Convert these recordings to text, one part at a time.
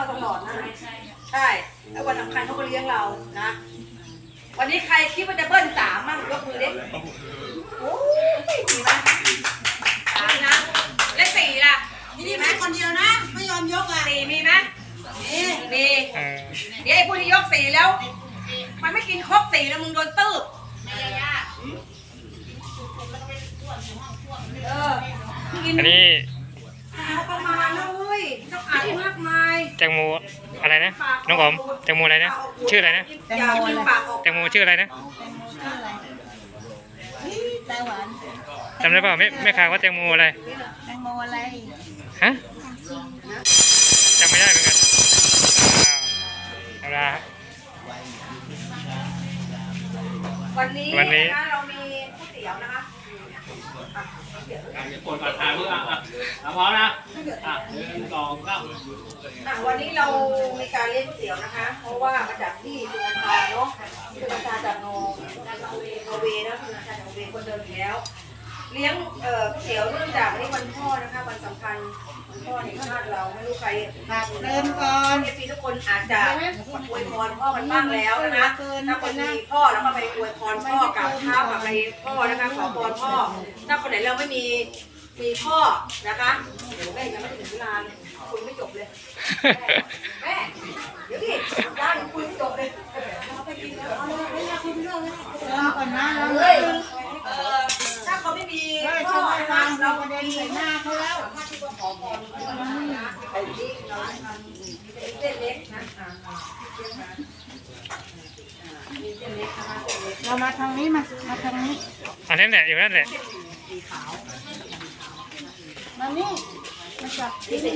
เราตลอดนะใช่แล้ววันสำคัญเขาก็เลี้ยงเรานะ วันนี้ใครคิดว่าจะเบิ้ลสามมั่งยกมือเด็กโอ้ยดีไหมสามนะเลขสี่ล่ะนี่นี่เป็นคนเดียวนะ ไม่ยอมยกอะสี่มีไหมนี่มีเออเดี๋ยวไอ้ผู้ที่ยกสี่แล้ว มันไม่กินครบสี่แล้วมึงโดนตื้บเออกินอันนี้เอาประมาณนะเว้ย ต้องอ่านมากมายแตงโมอะไรนะน้องออมแตงโมอะไรนะชื่ออะไรนะอย่ากินปากออกแตงโมชื่ออะไรนะไต้หวันจำได้เปล่าไม่ไม่ข่าวว่าแตงโมอะไรแตงโมอะไรฮะจำไม่ได้เหมือนกันอ้าวเอาละครับวันนี้วันนี้ะคะเรามีก๋วยเตี๋ยวนะคะ กดปอดทางมืออะอะอะพร้อมนะอะหนึ่งสองสามอะวันนี้เรามีการเลี้ยงก๋วยเตี๋ยวนะคะ เพราะว่ามาจากที่สุนันทาเนาะสุนันทาจากโนโนเวย์โนเวย์นะสุนันทาจากโนเวย์คนเดิมอยู่แล้ว เลี้ยงเอ่อก๋วยเตี๋ยวเนื่องจากวันนี้วันพ่อนะคะวันสำคัญวันพ่อในชาติเราไม่รู้ใครผักเริ่มก่อนเอฟซีทุกคนอาจจะอวยพรพ่อกันบ้างแล้วนะคะถ้าคนมีพ่อเราก็ไปอวยพรพ่อกับข้าวกับอะไรพ่อนะคะขอพรพ่อ ถ้าคนไหนเราไม่มีมีพ่อนะคะเดี๋ยวแม่ยังไม่ถึงเวลาเลยคุยไม่จบเลยแม่เดี๋ยวดิย่างคุยไม่จบเลยเอาไปกินแล้วเอาเลยไม่อยากคุยเรื่องเลยเริ่มก่อนนะเราเฮ้ยเออถ้าเขาไม่มี เฮ้ย พ่อ ทำไม นะ ฟัง เป็นใส่หน้าเขาแล้วสามารถที่จะขอพรไอ้ที่เราทำมีเส้นเนาอ่าเส้นมามีเล็กนะมาทางนี้มามาทางนี้อันนั้นแหละอยู่นั่นแหละมานี่มาจับที่นี่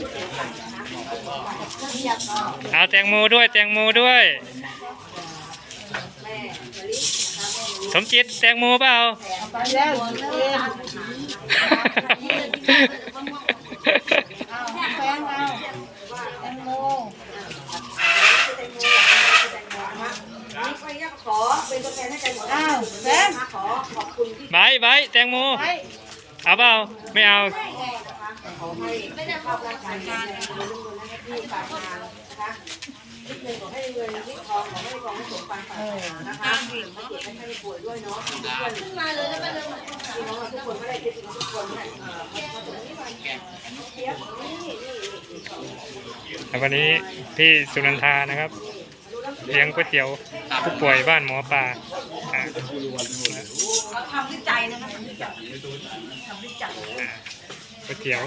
เอาแตงโมด้วยแตงโมด้วยแม่มะลินะคะแม่มะลิสมจิตแตงโมเปล่าเอาไปแล้ว ให้ใจหมด อ้าวแฟง ขอขอบคุณที่ ไบร์ทไบร์ทแตงโม ไป เอาเปล่าไม่เอา ขอให้ไม่ได้เข้าราชการงานในเรื่องเงินให้ที่การงาน นะคะนิดนึงขอให้เงินนิดทองขอให้ทองให้สมปรารถนานะคะให้เก็บให้ไม่ป่วยด้วยเนาะทุกคนมาเลยแล้วไปเลยพี่น้องทุกคนไม่ได้คิดถึงทุกคนเอ่อมาถึงนี่มันเทียบนี่นี่แล้ววันนี้พี่สุนันทานะครับ เลี้ยงก๋วยเตี๋ยวผู้ป่วยบ้านหมอปลาอ่าเราทำด้วยใจนะคะทำด้วยใจทำด้วยใจก๋วยเตี๋ยว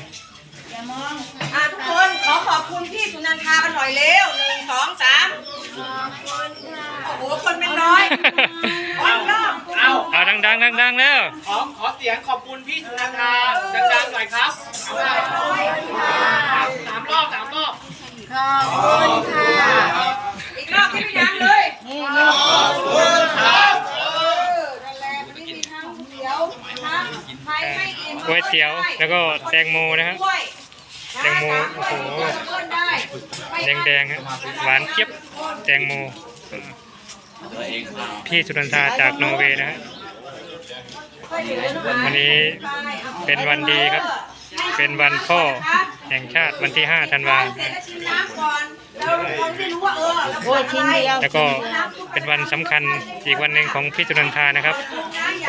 อย่ามองอะทุกคนขอขอบคุณพี่สุนันทากันหน่อยเร็วหนึ่งสองสามโอ้โหคนเป็นร้อยร้อยรอบเอาเอาดังดังดังดังๆแล้วขอขอเสียงขอบคุณพี่สุนันทาดังๆหน่อยครับสามรอบสามรอบขอบคุณค่ะอีกรอบที่ไม่ดังเลยนี่นี่เออนั่นแหละวันนี้มีทั้งเตี๋ยวนะคะใครไม่อิ่มก๋วยเตี๋ยวแล้วก็แตงโมนะครับด้วยแตง โมโอ้โหแดงแดงๆฮะหวานเจี๊ยบแตงโมอืมพี่สุนันทาจากนอร์เวย์นะฮะ วันนี้เป็นวันดีครับ เป็นวันพ่อแห่งชาติวันที่ 5 ธันวาคมเสร็จแล้วชิมน้ำก่อนเราเราไม่รู้ว่าเออเราโอ้ยชิ้นเดียวแล้วก็เป็นวันสำคัญอีกวันหนึ่งของพี่สุนันทานะครับ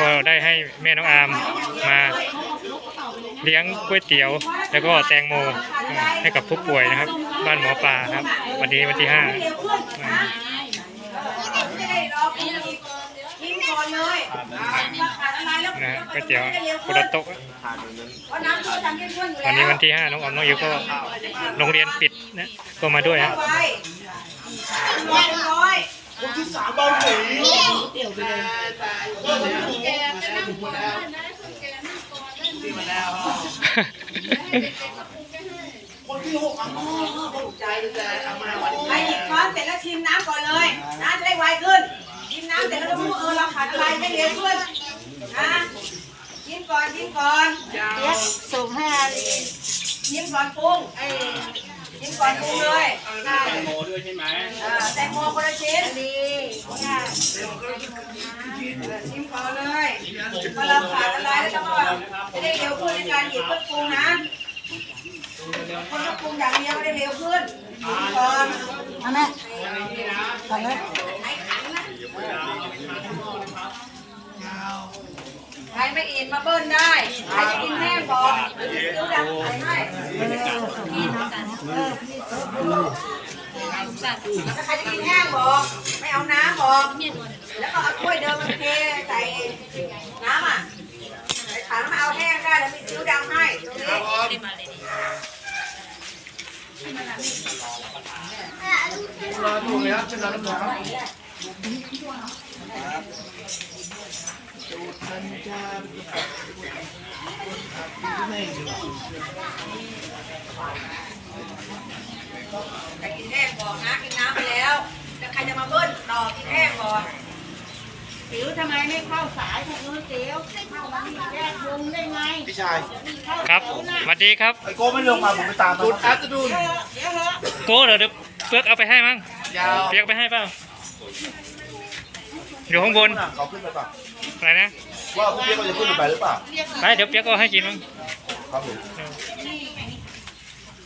ก็ได้ให้แม่น้องอามมา เลี้ยงก๋วยเตี๋ยว แล้วก็แตงโมให้กับผู้ป่วยนะครับ บ้านหมอปลาครับ วันนี้วันที่เร็วขึ้นนะไม่ได้รอกินอีกกินก่อนเลยขาดอะไรแล้ว5นะฮะก๋วยเตี๋ยวจะเร็วคุขึ้นระโต้วันนี้วันที่5น้องอมน้องอิวก็โรงเรียนปิดนะก็มาด้วยฮะไปร้อย คนที่หกอยใจใจทำมาวันนี้ใครหยิบช้อนเสร็จแล้วชิมน้ำก่อนเลยน้ำจะได้ไวขึ้น ชิมน้ำเสร็จแล้วก็รู้เออเราขาดอะไรไม่เร็วขึ้นนะชิมก่อนชิมก่อนเดี๋ยวส่งให้อาลีชิมก่อนปรุงเอ้ย ชิมก่อนปรุงเลยได้แตงโมด้วยใช่ไหมอ่าแตงโมคนละชิ้นดีชิมก่อนเลยพอเราขาดอะไรแล้วก็จะได้เร็วขึ้นในการหยิบเพื่อปรุงนะคนก็ปรุงอย่างเดียวไม่ได้เร็วขึ้นก่อนเอาแม่ก่อนเลย ใครไม่อินมาเบิ้ลได้ ใครจะกินแห้งบอกดูดังใส่ให้ถ้าใครจะกินแห้งบอก ไม่เอาน้ำบอก แล้วก็เอาถ้วยเดิมมาเทใส่น้ำอะใส่ถังมาเอาแห้งได้แล้วมีซิ้วดำให้ตรงนี้แต่ กินแห้งบอกนะกินน้ำไปแล้วแล้วใครจะมาเบิ้ลต่อกินแห้งบอกติ๋วทำไมไม่เข้าสายพวกนู้นติ๋วเข้ามาที่แยกวงได้ไงพี่ชายครับสวัสดีครับ ไอโก้ไม่ลงมาผมไปตามดูดอาร์ตดูนเดี๋ยวเหอะโก้เดี๋ยวเดี๋ยวเปียกเอาไปให้มั้งยาวเปียกไปให้เปล่า อยู่ข้างบนเขาขึ้นไปป่ะอะไรนะว่าพี่เปี๊ยกเขาจะขึ้นไปหรือเปล่าไปเดี๋ยวเปียกเอาให้กินมั้งครับผม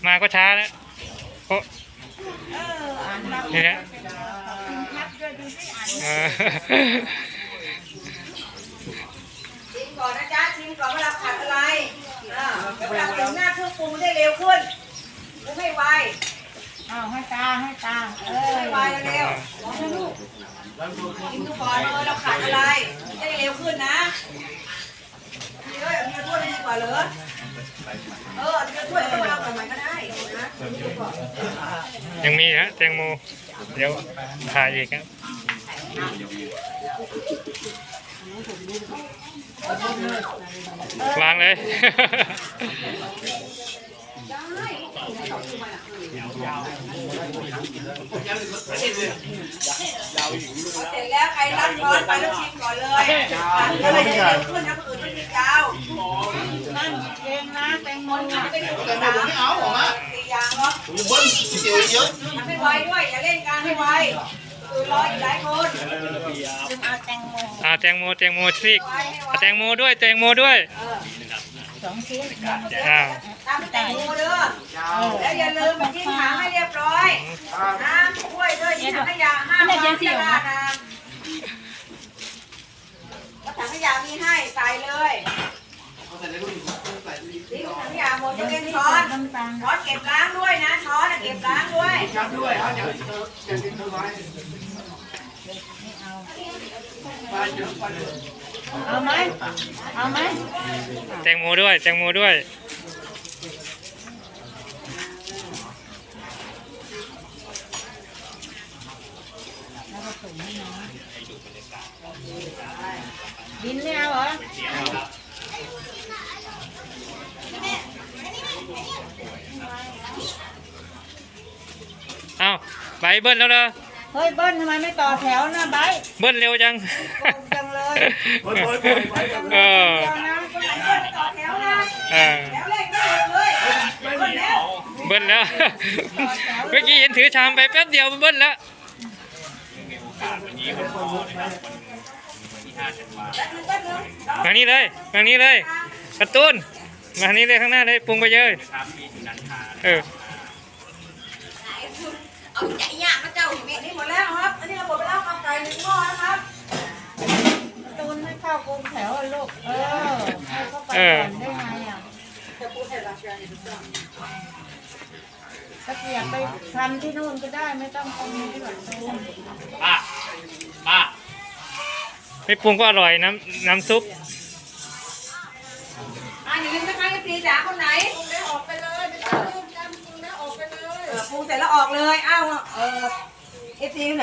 มาก็ช้าแล้วโอ้เอออ่านรับนี่นะรับด้วยดูสิอ่านเออชิมก่อนนะจ๊ะชิมก่อนว่าเราขาดอะไรอ่าเวลาถึงหน้าเครื่องปรุงมันได้เร็วขึ้นปรุงให้ไวเอาให้ตาให้ตาเอปรุงอให้ไวเร็วๆลองให้ลูก กินดูก่อนเออเราขาดอะไรจะได้เร็วขึ้นนะมีด้วยมีถ้วยดีกว่าเหรอเออมีถ้วยก็เราทำไมก็ได้นะยังมีฮะแตงโม เดี๋ยวถ่ายอีกครับวางเลย เสร็จแล้วใครรับช้อนไปแล้วชิมก่อนเลยก็เลยจะเร็วขึ้นนะคนอื่นมันยาวนั่นเองนะแตงโมมันนะจะเป็นตัวสามไม่เอาหรอสี่อย่างเนาะผมจะเบิ้ลเกี่ยวเยอะทำให้ไวด้วยอย่าเล่นการให้ไวคือรออีกหลายคนจึงเอาแตงโมอ่าแตงโมแตงโมซีกไวให้ไวอ่าแตงโมด้วยแตงโมด้วยเออสองชิ้นอ่า ตามแต่งโมเด้อแล้วอย่าลืมทิ้งถังให้เรียบร้อยนะถ้วยด้วยทิ้งถังขยะห้ามวางกระดาษนะแล้วถังขยะมีให้ใส่เลยทิ้งถังขยะหมดจะเป็นช้อนน้ำตาลช้อนเก็บล้างด้วยนะช้อนเก็บล้างด้วยเอาไหมเอาไหมแตงโมด้วยแตงโมด้วย ดินไม่เอาเหรอเอ้าใบเบิ้ลแล้วเหรอเฮ้ยเบิ้ลทำไมไม่ต่อแถวนะไบร์ทเบิ้ลเร็วจังจังเลยเออเดี๋ยวนะต่อแถวนะเออแถวเลขได้เลยคนแล้วเบิ้ลแล้วเมื่อกี้เห็นถือชามไปแป๊บเดียวเบิ้ลแล้ว มานี่เลย มานี่เลยกระตุ้น มานี่เลยข้างหน้าเลยปรุงไปเยอะเออเอาใจยากนะเจ้าอันนี้หมดแล้วครับ อันนี้เราหมดไปแล้วกับไก่หนึ่งหม้อนะครับตูนไม่เข้ากรุงแถวอะลูก เออให้เขาไปก่อนได้ไงอะตะเกียบไปทำที่นู่นก็ได้ไม่ต้องตรงนี้หรอกตูนป้าป้า ไม่ปรุงก็อร่อยน้ำน้ำซุปอ่าอย่าลืมนะคะพี่จ๋าคนไหนปรุงได้ออกไปเลยไม่ต้องลืมจำปรุงได้ออกไปเลย เออปรุงเสร็จแล้วออกเลย อ้าว เออเอฟซีไหน